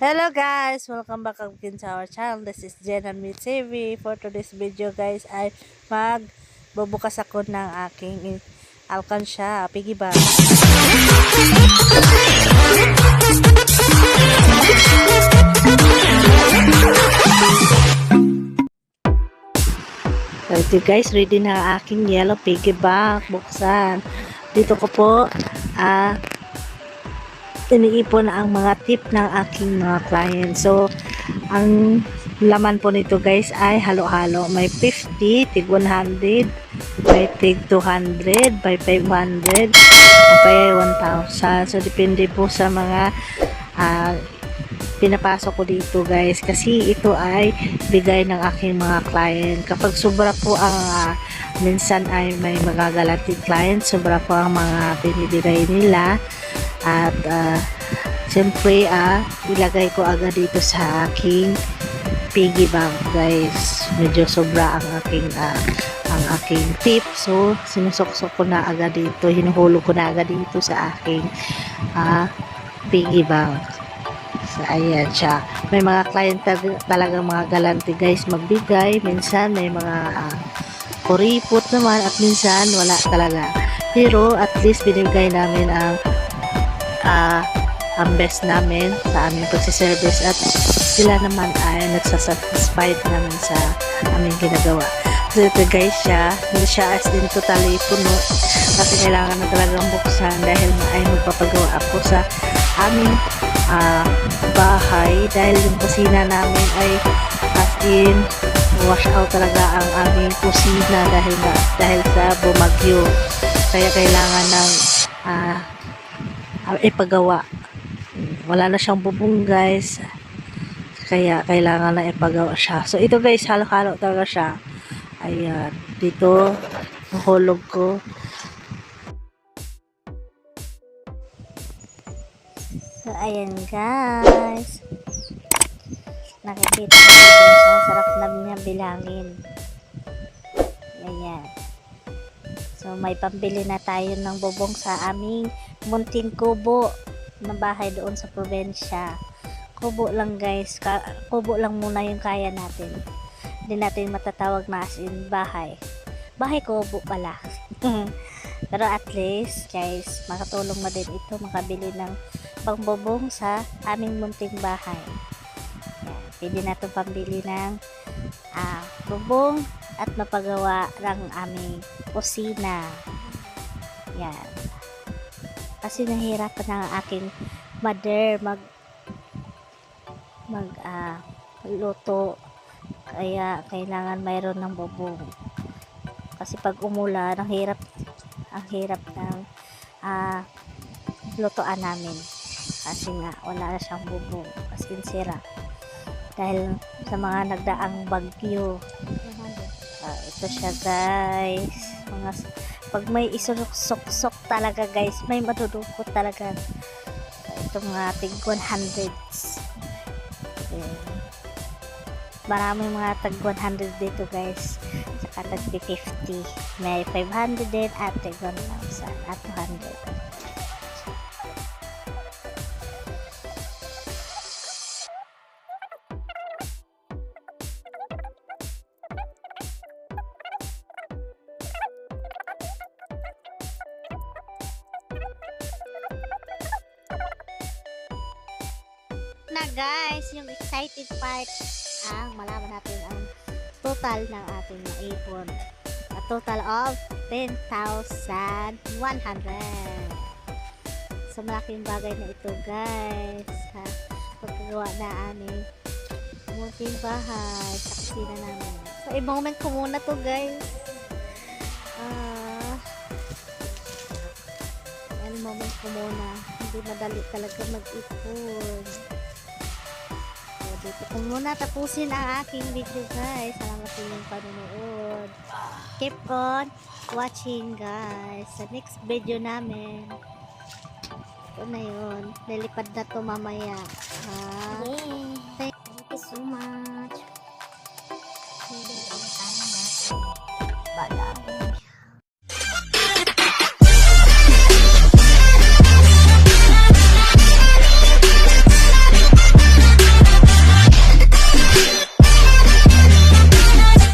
Hello guys! Welcome back again to our channel. This is Jen and Me TV. For today's video guys ay magbubukas ako ng aking alkansya, piggy bank. So guys, ready na aking yellow piggy bank. Buksan. Dito ko po ah iniipon ang mga tip ng aking mga client. So, ang laman po nito guys ay halo-halo. May 50, tig 100, may tig 200, may 500, o kaya 1,000. So, depende po sa mga ah, pinapasok ko dito guys. Kasi ito ay bigay ng aking mga client. Kapag sobra po ang ah, minsan ay may magagalanting client, sobra po ang mga binibigay nila at uh, siyempre ah, ilagay ko agad dito sa aking piggy bank guys. Medyo sobra ang aking ah, ang aking tip. So sinusuksok ko na agad dito. Hinuhulog ko na agad dito sa aking ah, piggy bank. So ayan siya. May mga client talagang mga galante guys magbigay. Minsan may mga ah, kuripot naman at minsan wala talaga. Pero at least binigay namin ang ah ang best namin sa aming pagsiservice at sila naman ay nagsasatisfied namin sa aming ginagawa. So ito guys siya, hindi siya as in totally puno kasi kailangan na talagang buksan dahil ay magpapagawa ako sa aming ah, bahay dahil yung kusina namin ay as in wash out talaga ang aming kusina dahil na, dahil sa bumagyo kaya kailangan ng ah, ipagawa. Wala na siyang bubong guys. Kaya kailangan na ipagawa siya. So ito guys, halo-halo talaga siya. Ayan. Dito, nahulog ko. So ayan guys. Nakikita dito siya. Sarap na niya bilangin. Ayan. So, may pambili na tayo ng bubong sa aming munting kubo na bahay doon sa probinsya. Kubo lang guys. Ka- kubo lang muna yung kaya natin. Hindi natin matatawag na as in bahay. Bahay kubo pala. Pero at least, guys, makatulong na din ito makabili ng pangbubong sa aming munting bahay. Pwede na ito pambili ng ah, bubong at mapagawa ng aming kusina. Yan. Kasi nahirapan na ang aking mother mag mag ah, luto. Kaya kailangan mayroon ng bubong. Kasi pag umulan, ang hirap ang hirap ng ah, lutoan namin. Kasi nga wala na siyang bubong. Kasi sira. Dahil sa mga nagdaang bagyo. Ito siya guys. Mga, pag may isusok-sok talaga guys, may madudukot talaga. Ito mga tig 100s. Ayan. Maraming mga tag 100 dito guys. Saka tag 50. May 500 din at tag 1,000 at 200. Na guys, yung excited part ang malaman natin ang total ng ating naipon. A total of 10,100. So malaking bagay na ito guys. Ha? Pagkagawa na aming munting bahay sa kusina namin. So i-moment ko muna to guys. Ah, ano moment ko muna. Hindi madali talaga mag-ipon. Dito ko muna tapusin ang aking video guys. Salamat sa inyong panonood. Keep on watching guys. Sa next video namin. Ito na yun. Lilipad na to mamaya. Ha? Yay! Thank Thank you so much.